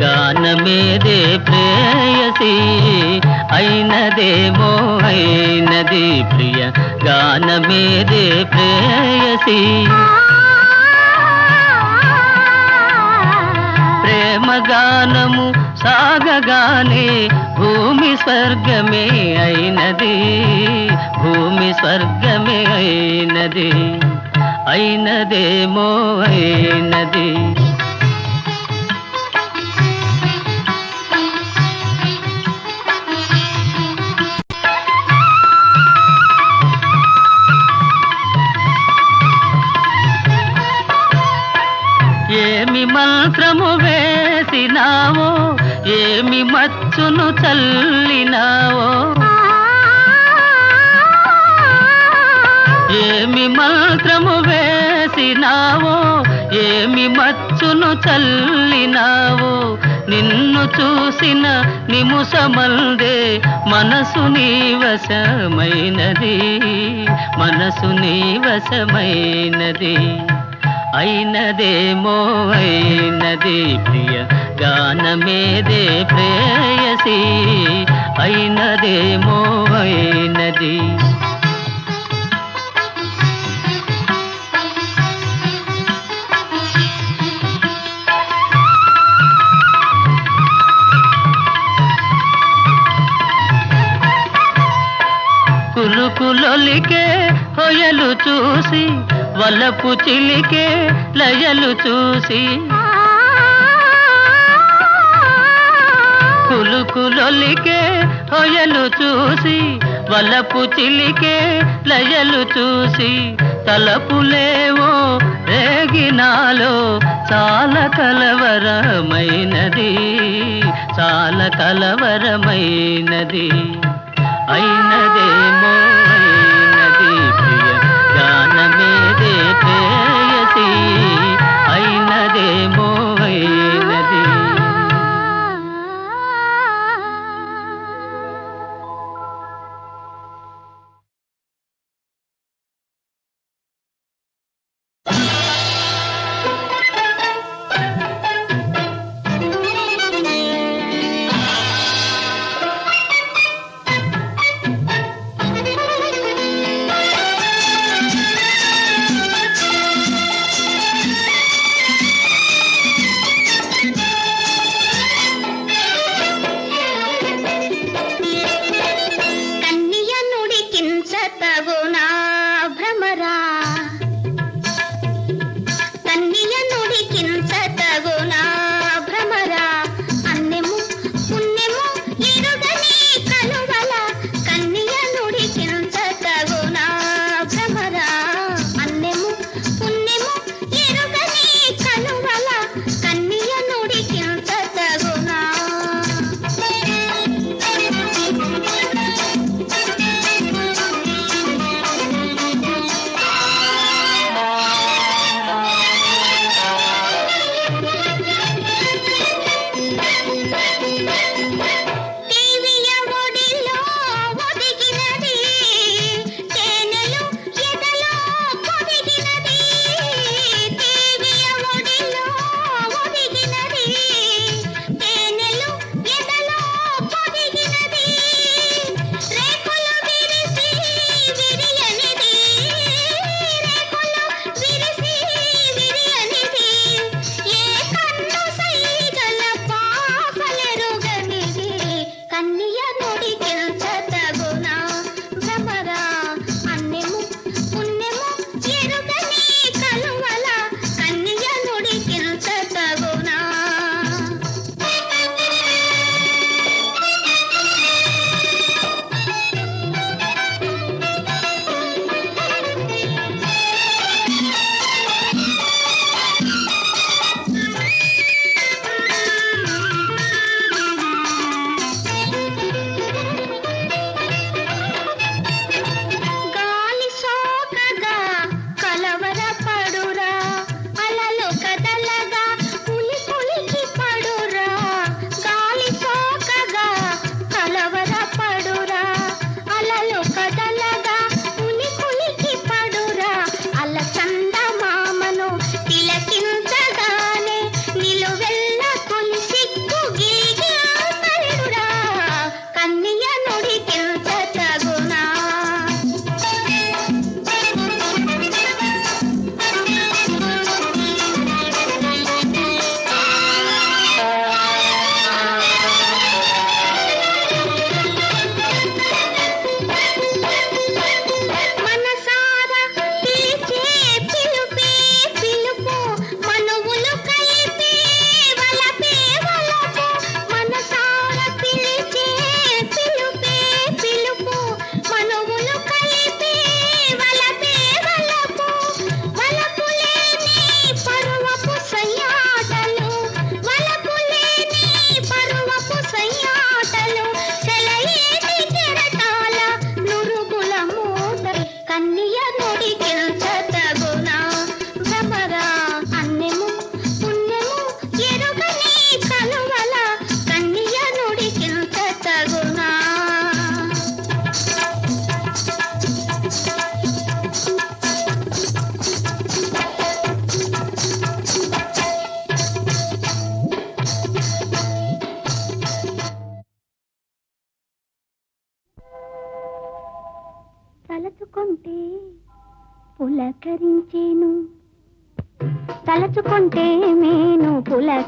గానమేదే ప్రేయసి అయినదేమో అయినది ప్రియ. గానమేదే ప్రేయసి. ప్రేమ గానము సాగగానే భూమి స్వర్గమే అయినది. భూమి స్వర్గమే అయినది. అయినదేమో అయినది. చల్లినావో ఏమి మంత్రము వేసినావో? ఏమి మచ్చును చల్లినావో? నిన్ను చూసిన నిముసమందే మనసు నీ వశమైనది మనసు నీ వశమైనది అయినదేమో అయినది ప్రియ గానమేదే ప్రేయసి. అయినదేమో అయినది. కులుకులొలికే హొయలు చూసి వలపు చిలికే లయలు చూసి కులుకులొలికే హొయలు చూసి వలపు చిలికే లయలు చూసి తలపులేవో రేగినాలో చాలా కలవరమైనది చాలా కలవరమైనది అయినదేమో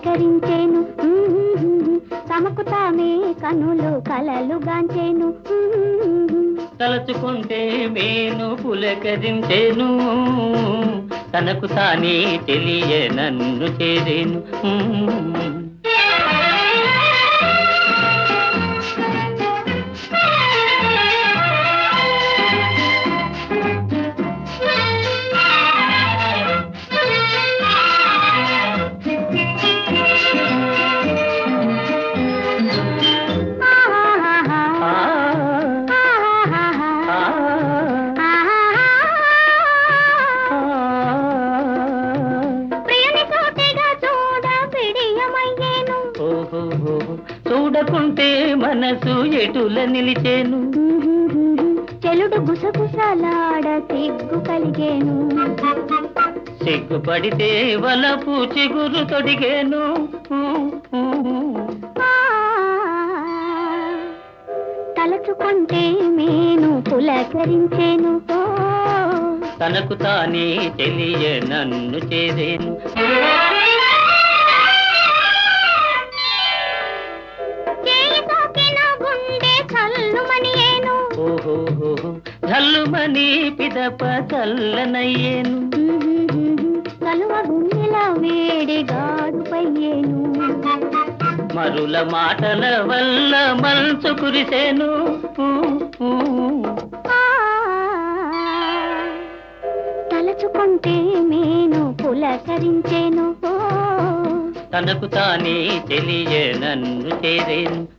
పులకరించేను తమకు తామే కనులు కలలు గాంచేను తలచుకుంటే మేను పులకరించేను. తనకు తానే తెలియ నన్ను చేరేను. ఎటుల నిలిచేను. చెలుడు గుసగుసలాడ సిగ్గు కలిగేను. సిగ్గుపడితే వలపు చిగురు తొడిగేను. తలచుకుంటే మేను పులకరించేను. తనకు తానే తెలియ నన్ను చేరేను. జల్లుమని పిదప చల్లనయ్యేను కలువ గుండెల వేడి గాడుపయ్యేను మరుల మాటల వల్ల మంచు కురిసేను. తలచుకుంటే మేను పులకరించేను. తనకు తానే తెలియ నన్ను చేరేను.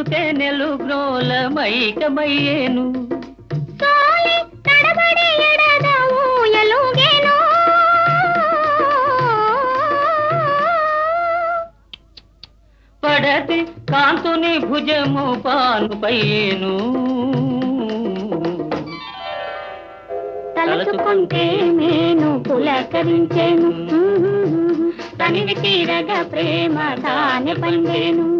పలుకుతే నెలు గ్రోల మైకమయ్యేను సోలి తడబడి ఎడద ఊయలుగేను. పడతి కాంతుని భుజము పాను పయ్యేను తలచుకుంటే నేను పులకరించేను. తనివి తీరగా ప్రేమ తానే పండేను.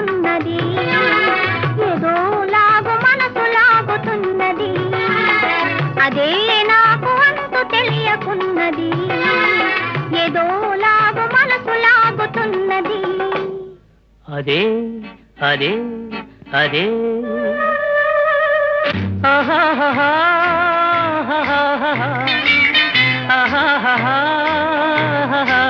ఉన్నది. ఏదో లాగు మనసు లాగుతున్నది. అదే నాకు అంతు తెలియకున్నది. ఏదో లాగు మనసు లాగుతున్నది. అదే అదే అదే. ఆహా ఆహా ఆహా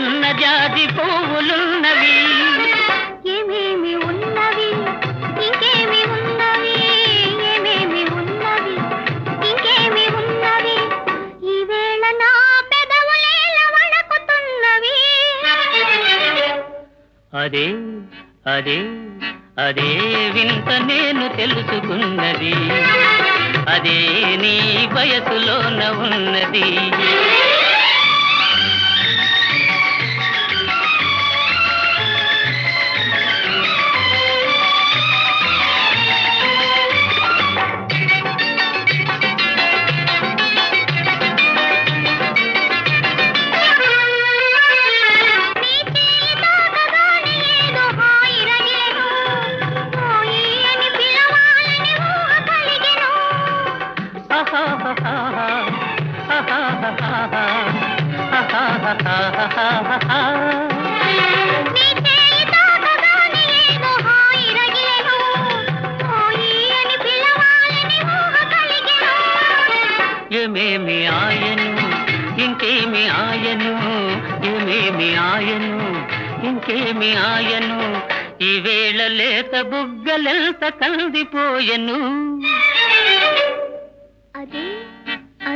నవ్వులోన సన్నజాజి పువ్వులున్నవి. ఏమేమి ఉన్నవి? ఇంకేమి ఉన్నవి? ఏమేమి ఉన్నవి? ఇంకేమి ఉన్నవి? ఈ వేళ నా పెదవులేల వణకుతున్నవి అదే అదే అదే వింత నేను తెలుసుకున్నది. అదే నీ వయసులోన ఉన్నది. ఏమేమి ఆయను? ఇంకేమి ఆయను? ఏమేమి ఆయను? ఇంకేమి ఆయను? ఈ వేళ లేత బుగ్గలెంత కందిపోయను అదే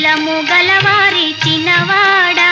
కులము గలవారి చిన్నవాడా?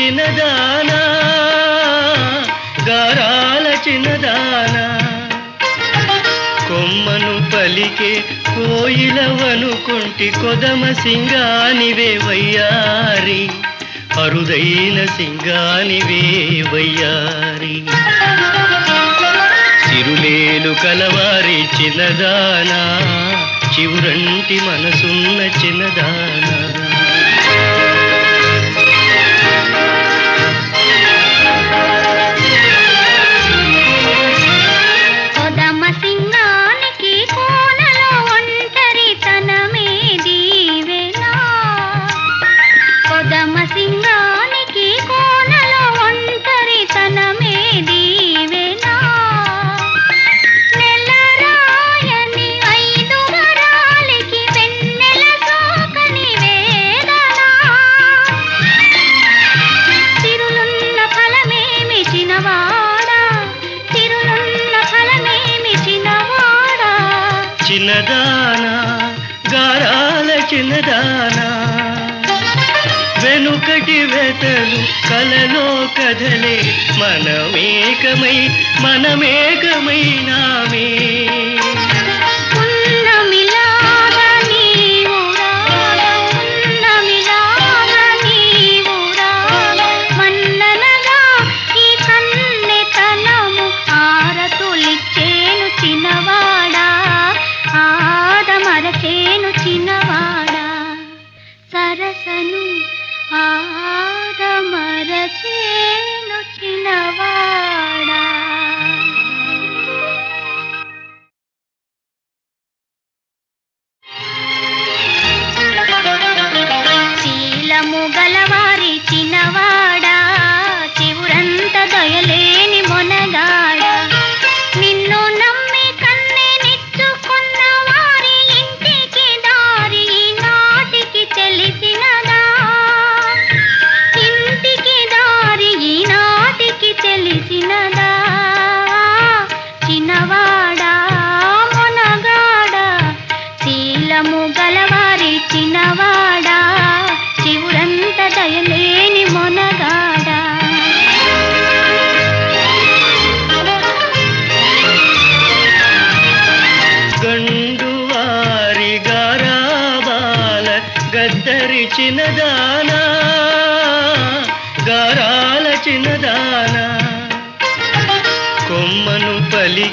చిన్నదానా గారాల చిన్నదానా కొమ్మను పలికే కోయిలవనుకుంటి కొదమ సింగానివే వయ్యారి. అరుదైన సింగానివే వయ్యారి. చిరులేలు కలవారి చిన్నదానా చివురంటి మనసున్న చిన్నదానా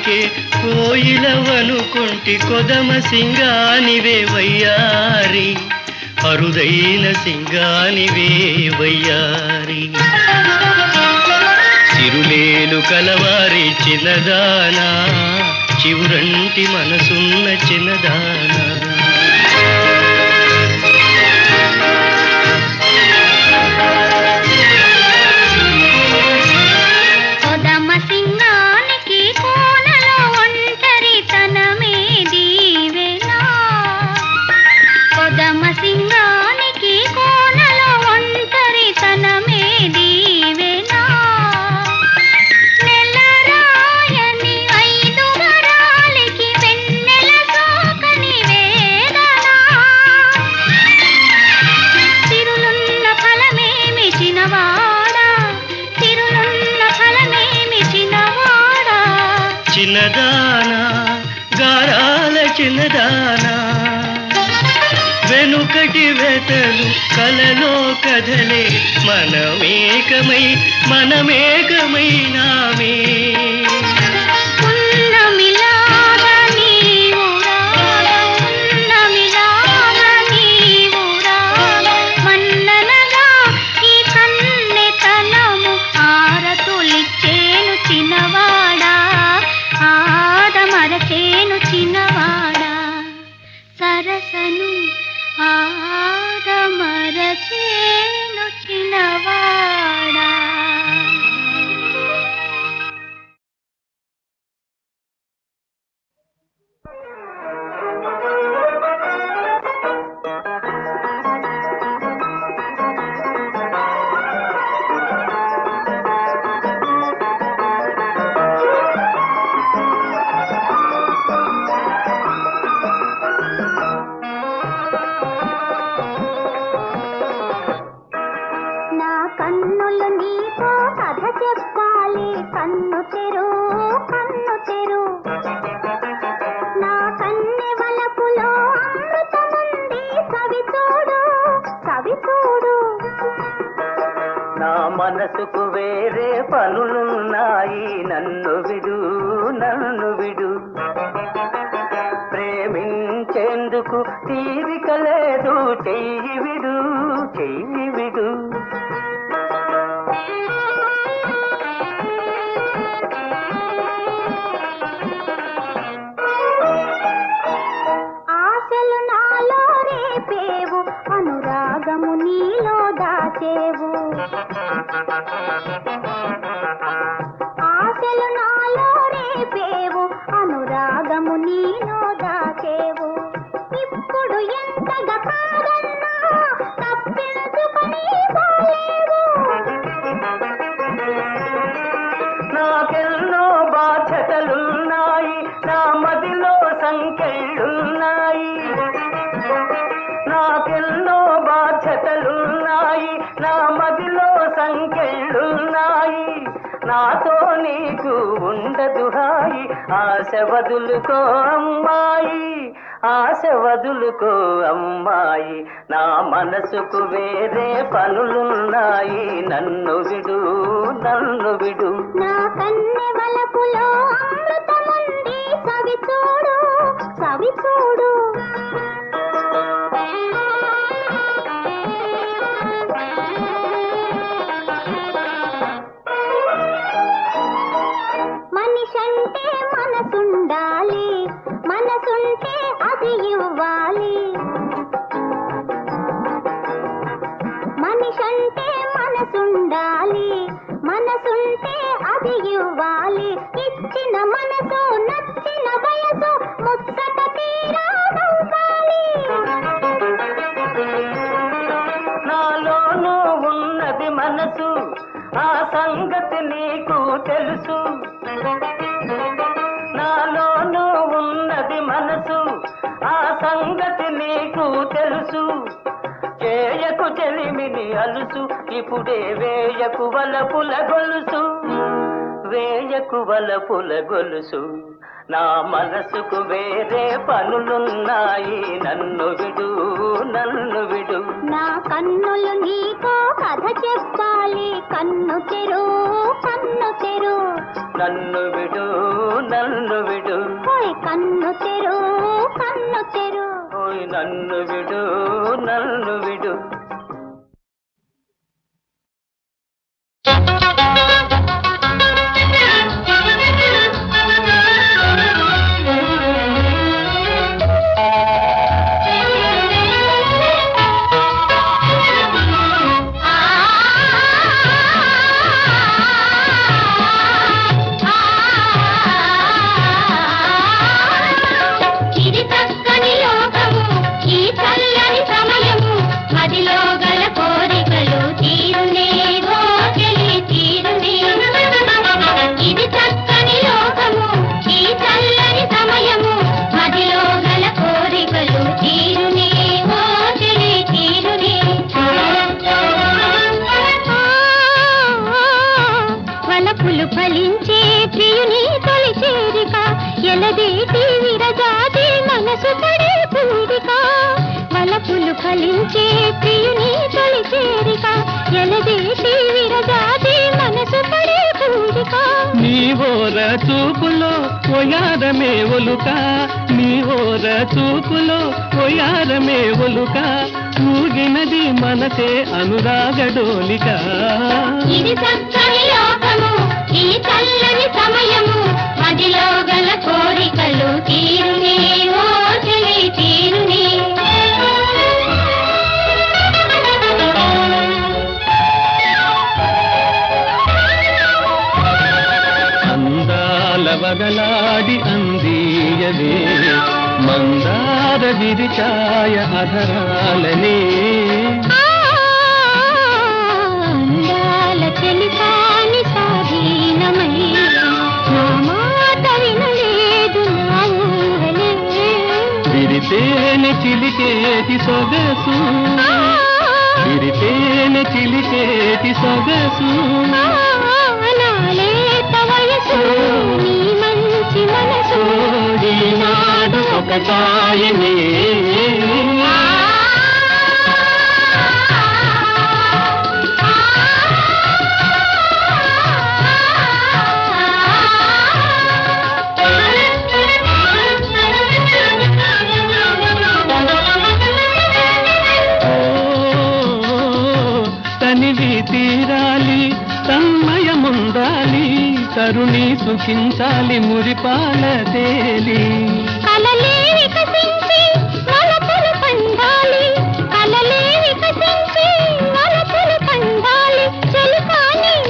పలికే కోయిలవనుకుంటి కొదమ సింగానివే వయ్యారి. అరుదైన సింగానివే వయ్యారి. చిరులేలు కలవారి చిన్నదానా చివురంటి మనసున్న చిన్నదానా. వెనుకటి వెతలు కలలో కథలే మనమేకమై మనమేకమైనామే Nova. నాతో నీకు ఉండదు హాయి. ఆశ వదులుకో అమ్మాయి. ఆశ వదులుకో అమ్మాయి. నా మనసుకు వేరే పనులున్నాయి. నన్ను విడు నన్ను విడు. నా కన్నె వలపులో అమృతముంది సవి చూడు సవి చూడు. నాలోనూ ఉన్నది మనసు ఆ సంగతి నీకు తెలుసు. నాలోనూ ఉన్నది మనసు ఆ సంగతి నీకు తెలుసు. చేయకు చెలిమిని అలుసు ఇప్పుడే వేయకు వలపుల గొలుసు. వేయకు వలపుల గొలుసు. నా మనసుకు వేరే పనులున్నాయి. నన్ను విడు నన్ను విడు. నా కన్నులు నీకో కథ చెప్పాలి. కన్ను తెరు కన్ను తెరు. నన్ను విడు నన్ను విడు. కన్ను తెరు కన్ను తెరు. ఓయ్ నన్ను విడు నన్ను విడు. వలపులు ఫలించే ప్రియుని తొలి చేరిక. ఎలదేటి విరజాతి మనసు పడే పూరిక. వలపులు ఫలించే ప్రియుని తొలి చేరిక. ఎలదేటి విరజాతి మనసు పడే పూరిక. నీ ఓర చూపులో ఒయారమే ఒలుక నీ ఓర చూపులో ఒయారమే ఒలుక ఊగినది మనసే అనురాగడోలిక. ఇది చక్కని లోకము. చల్లని సమయము మదిలో గల కోరికలు తీరునే ఓ చెలి తీరునే. అందాల వగలాడి అందీయవే మందార విరిచాయ అధరాలనే. అందాల విరితేనె చిలికేటి సొగసు విరితేనె చిలికేటి సొగసు మంచి మనసు ఈనాడు ఒకటాయనే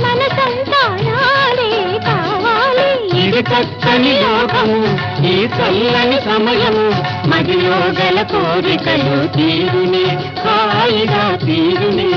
మనసంతా నాడే కావాలి. ఇది చక్కని లోకము ఈ చల్లని సమయము మదిలో గల కోరికలు తీరునే హాయిగా తీరునే.